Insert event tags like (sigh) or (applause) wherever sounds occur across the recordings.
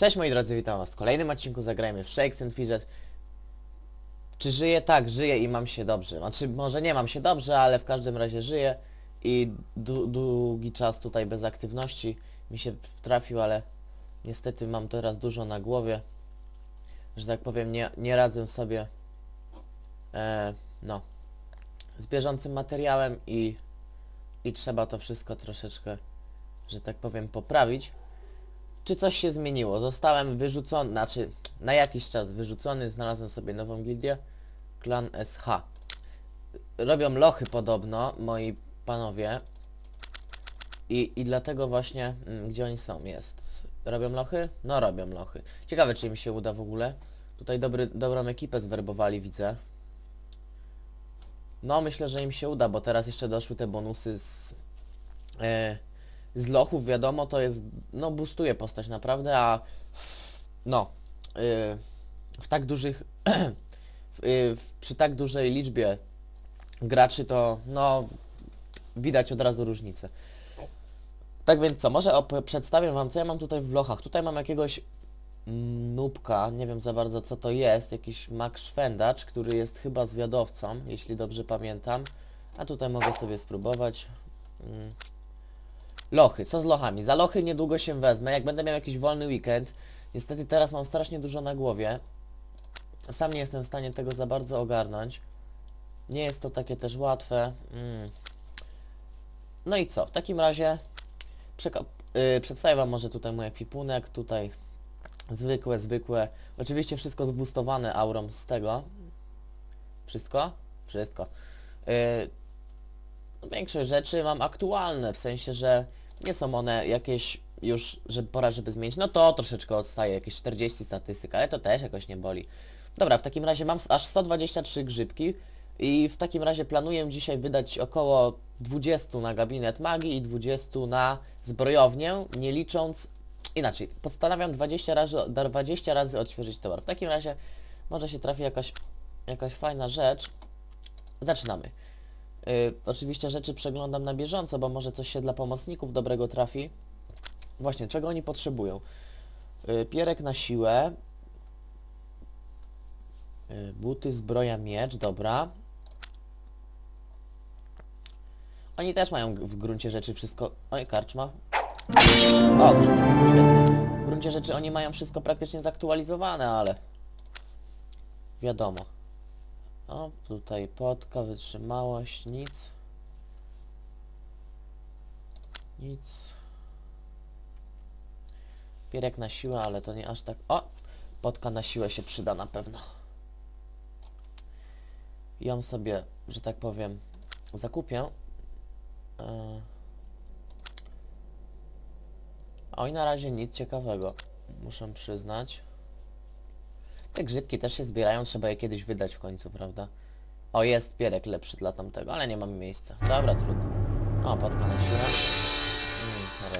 Cześć moi drodzy, witam was w kolejnym odcinku Zagrajmy w Shakes and Fidget. Czy żyję? Tak, żyję i mam się dobrze. Znaczy, może nie mam się dobrze, ale w każdym razie żyję i dłu- długi czas tutaj bez aktywności mi się trafił, ale niestety mam teraz dużo na głowie, że tak powiem, nie, nie radzę sobie e, no, z bieżącym materiałem i, i trzeba to wszystko troszeczkę, że tak powiem, poprawić. Czy coś się zmieniło? Zostałem wyrzucony, znaczy na jakiś czas wyrzucony, znalazłem sobie nową gildię, klan SH. Robią lochy podobno, moi panowie. I, i dlatego właśnie, mm, gdzie oni są, jest. Robią lochy? No robią lochy. Ciekawe czy im się uda w ogóle. Tutaj dobry, dobrą ekipę zwerbowali, widzę. No myślę, że im się uda, bo teraz jeszcze doszły te bonusy z... E, z lochów, wiadomo, to jest, no boostuje postać naprawdę, a no, yy, w tak dużych, yy, (clears throat) przy tak dużej liczbie graczy to, no, widać od razu różnicę. Tak więc co, może przedstawię wam, co ja mam tutaj w lochach. Tutaj mam jakiegoś nubka, nie wiem za bardzo co to jest, jakiś Max który jest chyba zwiadowcą, jeśli dobrze pamiętam. A tutaj mogę sobie spróbować. Mm. Lochy, co z lochami? Za lochy niedługo się wezmę, jak będę miał jakiś wolny weekend. Niestety teraz mam strasznie dużo na głowie. Sam nie jestem w stanie tego za bardzo ogarnąć. Nie jest to takie też łatwe. Mm. No i co? W takim razie yy, przedstawię wam może tutaj mój ekwipunek. Tutaj zwykłe, zwykłe. Oczywiście wszystko zboostowane aurą z tego. Wszystko? Wszystko. Yy, większość rzeczy mam aktualne, w sensie, że nie są one jakieś już, że pora, żeby zmienić. No to troszeczkę odstaje, jakieś 40 statystyk, ale to też jakoś nie boli. Dobra, w takim razie mam aż 123 grzybki i w takim razie planuję dzisiaj wydać około 20 na gabinet magii i 20 na zbrojownię, nie licząc... Inaczej, postanawiam 20 razy, 20 razy odświeżyć towar. W takim razie może się trafi jakaś, jakaś fajna rzecz. Zaczynamy. Y, oczywiście rzeczy przeglądam na bieżąco, bo może coś się dla pomocników dobrego trafi. Właśnie, czego oni potrzebują? Y, pierek na siłę. Y, buty, zbroja, miecz, dobra. Oni też mają w gruncie rzeczy wszystko... Oj, karczma. O. W gruncie rzeczy oni mają wszystko praktycznie zaktualizowane, ale... Wiadomo. O, tutaj potka, wytrzymałość, nic. Nic. Pierek na siłę, ale to nie aż tak... O! Potka na siłę się przyda na pewno. Ją sobie, że tak powiem, zakupię. E... Oj, na razie nic ciekawego, muszę przyznać. Te grzybki też się zbierają, trzeba je kiedyś wydać w końcu, prawda? O, jest pierek lepszy dla tamtego, ale nie mam miejsca. Dobra, trudno. O, potka na siłę.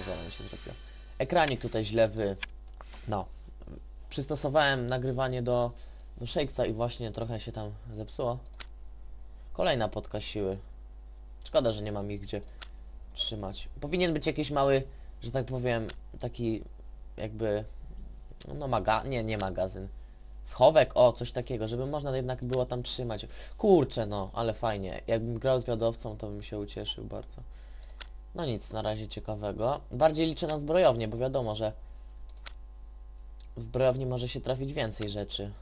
Mm, mi się zrobiło. Ekranik tutaj źle wy... No. Przystosowałem nagrywanie do, do Shakesa i właśnie trochę się tam zepsuło. Kolejna potka siły. Szkoda, że nie mam ich gdzie trzymać. Powinien być jakiś mały, że tak powiem, taki jakby... No maga... Nie, nie magazyn. Schowek, o, coś takiego, żeby można jednak było tam trzymać. Kurczę, no, ale fajnie. Jakbym grał z wiadowcą, to bym się ucieszył bardzo. No nic, na razie ciekawego. Bardziej liczę na zbrojownię, bo wiadomo, że w zbrojowni może się trafić więcej rzeczy.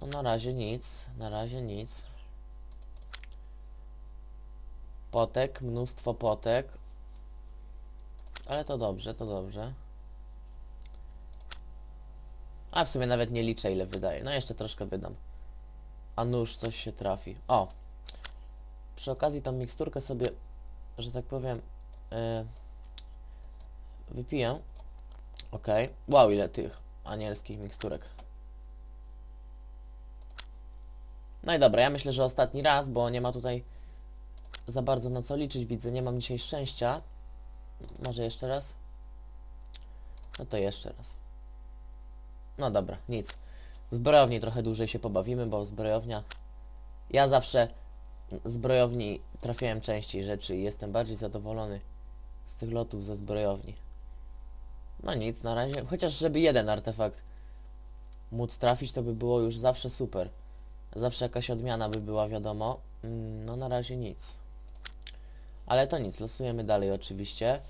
No na razie nic, na razie nic. Potek, mnóstwo potek. Ale to dobrze, to dobrze. A w sumie nawet nie liczę ile wydaje. No jeszcze troszkę wydam. A nóż coś się trafi. O! Przy okazji tą miksturkę sobie, że tak powiem, yy, wypiję. Okej. Wow, ile tych anielskich miksturek. No i dobra, ja myślę, że ostatni raz, bo nie ma tutaj za bardzo na co liczyć, widzę. Nie mam dzisiaj szczęścia. Może jeszcze raz? No to jeszcze raz. No dobra, nic. W zbrojowni trochę dłużej się pobawimy, bo zbrojownia... Ja zawsze zbrojowni trafiałem częściej rzeczy i jestem bardziej zadowolony z tych lotów ze zbrojowni. No nic, na razie, chociaż żeby jeden artefakt móc trafić, to by było już zawsze super. Zawsze jakaś odmiana by była, wiadomo. Mm, No na razie nic. Ale to nic, losujemy dalej oczywiście.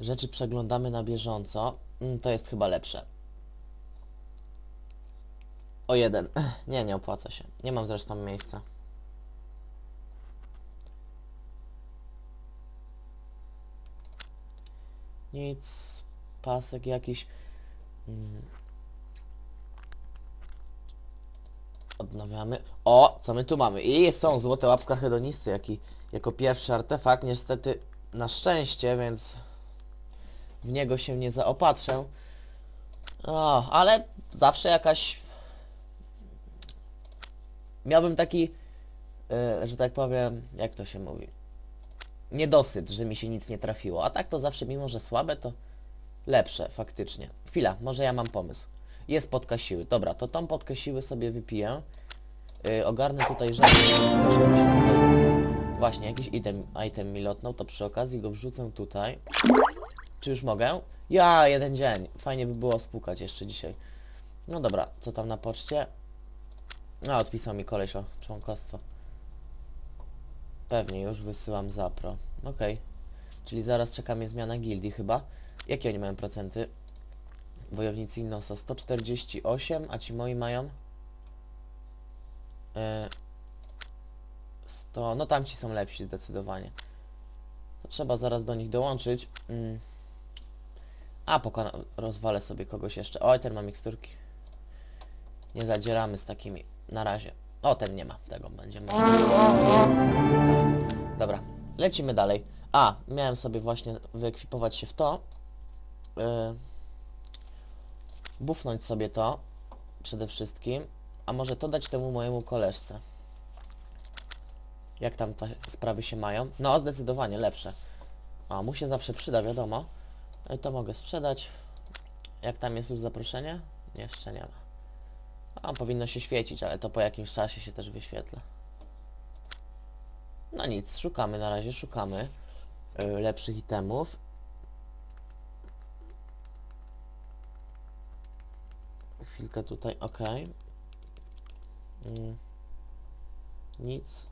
Rzeczy przeglądamy na bieżąco. Mm, To jest chyba lepsze. O jeden. Nie, nie opłaca się. Nie mam zresztą miejsca. Nic. Pasek jakiś. Mm. Odnawiamy. O, co my tu mamy? I są złote łapska hedonisty, jaki, jako pierwszy artefakt. Niestety, na szczęście, więc w niego się nie zaopatrzę. O, ale zawsze jakaś... Miałbym taki, e, że tak powiem, jak to się mówi? Niedosyt, że mi się nic nie trafiło. A tak to zawsze, mimo że słabe, to lepsze, faktycznie. Chwila, może ja mam pomysł. Jest podka siły. Dobra, to tą podkę siły sobie wypiję. Yy, ogarnę tutaj rzeczy. Właśnie, jakiś item, item mi lotnął, to przy okazji go wrzucę tutaj. Czy już mogę? Ja, jeden dzień. Fajnie by było spłukać jeszcze dzisiaj. No dobra, co tam na poczcie? No, odpisał mi koleś o członkostwo. Pewnie, już wysyłam zapro. Okej. Czyli zaraz czeka mnie zmiana gildii chyba. Jakie oni mają procenty? Wojownicy Innosa 148, a ci moi mają? E, 100, no tamci są lepsi zdecydowanie. To trzeba zaraz do nich dołączyć. Mm. A, pokona rozwalę sobie kogoś jeszcze. Oj, ten ma miksturki. Nie zadzieramy z takimi. Na razie. O, ten nie ma. Tego będziemy. Dobra, lecimy dalej. A, miałem sobie właśnie wyekwipować się w to. Yy, bufnąć sobie to przede wszystkim. A może to dać temu mojemu koleżce. Jak tam te sprawy się mają? No, zdecydowanie lepsze. A, mu się zawsze przyda, wiadomo. No i to mogę sprzedać. Jak tam jest już zaproszenie? Jeszcze nie ma. A, powinno się świecić, ale to po jakimś czasie się też wyświetla. No nic, szukamy na razie, szukamy y, lepszych itemów. Chwilkę tutaj, ok. Mm. Nic.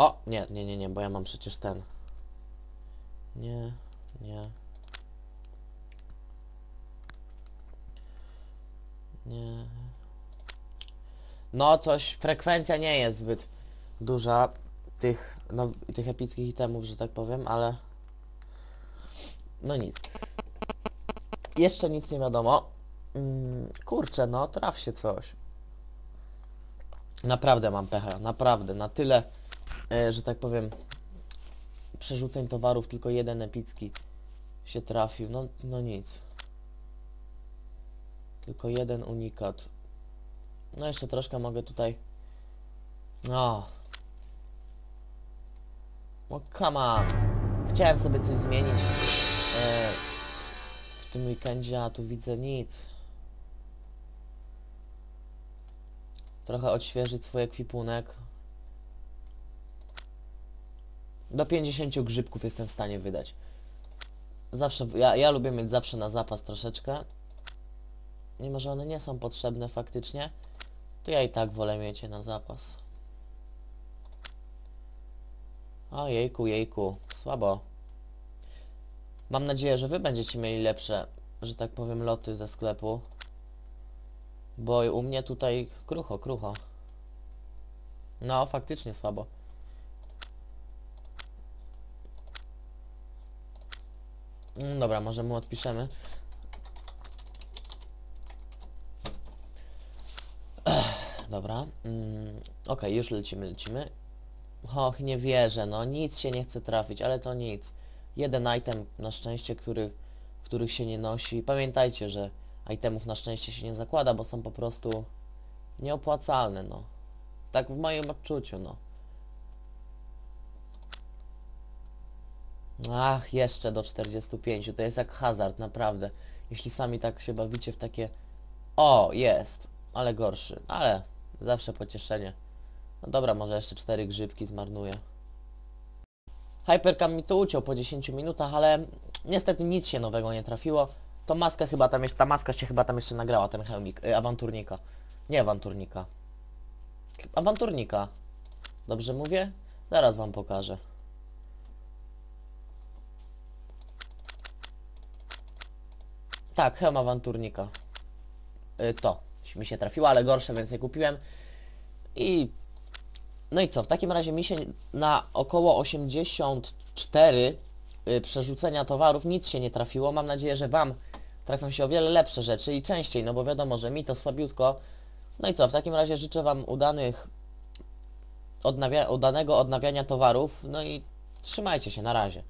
O! Nie, nie, nie, nie, bo ja mam przecież ten. Nie, nie. Nie. No coś, frekwencja nie jest zbyt duża tych, no, tych epickich itemów, że tak powiem, ale... No nic. Jeszcze nic nie wiadomo. Mm, kurczę, no traf się coś. Naprawdę mam pecha, naprawdę, na tyle, e, że tak powiem, przerzuceń towarów, tylko jeden epicki się trafił, no, no nic. Tylko jeden unikat. No jeszcze troszkę mogę tutaj... No. No come on. Chciałem sobie coś zmienić e, w tym weekendzie, a tu widzę nic. Trochę odświeżyć swój ekwipunek. Do 50 grzybków jestem w stanie wydać. Zawsze, ja, ja lubię mieć zawsze na zapas troszeczkę. Mimo, że one nie są potrzebne faktycznie, to ja i tak wolę mieć je na zapas. O jejku, jejku, słabo. Mam nadzieję, że wy będziecie mieli lepsze, że tak powiem, loty ze sklepu. Bo u mnie tutaj krucho, krucho. No, faktycznie słabo. Dobra, może mu odpiszemy. Dobra. Mm, Okej, już lecimy, lecimy. Och, nie wierzę, no nic się nie chce trafić, ale to nic. Jeden item na szczęście, których, których się nie nosi. Pamiętajcie, że itemów na szczęście się nie zakłada, bo są po prostu nieopłacalne, no. Tak w moim odczuciu, no. Ach, jeszcze do 45, to jest jak hazard, naprawdę. Jeśli sami tak się bawicie w takie... O, jest, ale gorszy, ale zawsze pocieszenie. No dobra, może jeszcze cztery grzybki zmarnuję. Hypercam mi to uciął po 10 minutach, ale niestety nic się nowego nie trafiło. To maska chyba tam jeszcze, ta maska się chyba tam jeszcze nagrała, ten hełmik, y, awanturnika. Nie awanturnika. Awanturnika. Dobrze mówię? Zaraz wam pokażę. Tak, hełm awanturnika. Y, to mi się trafiło, ale gorsze więcej kupiłem. I no i co, w takim razie mi się na około 84 y, przerzucenia towarów nic się nie trafiło. Mam nadzieję, że Wam trafią się o wiele lepsze rzeczy i częściej, no bo wiadomo, że mi to słabiutko. No i co, w takim razie życzę Wam udanych odnawia udanego odnawiania towarów, no i trzymajcie się, na razie.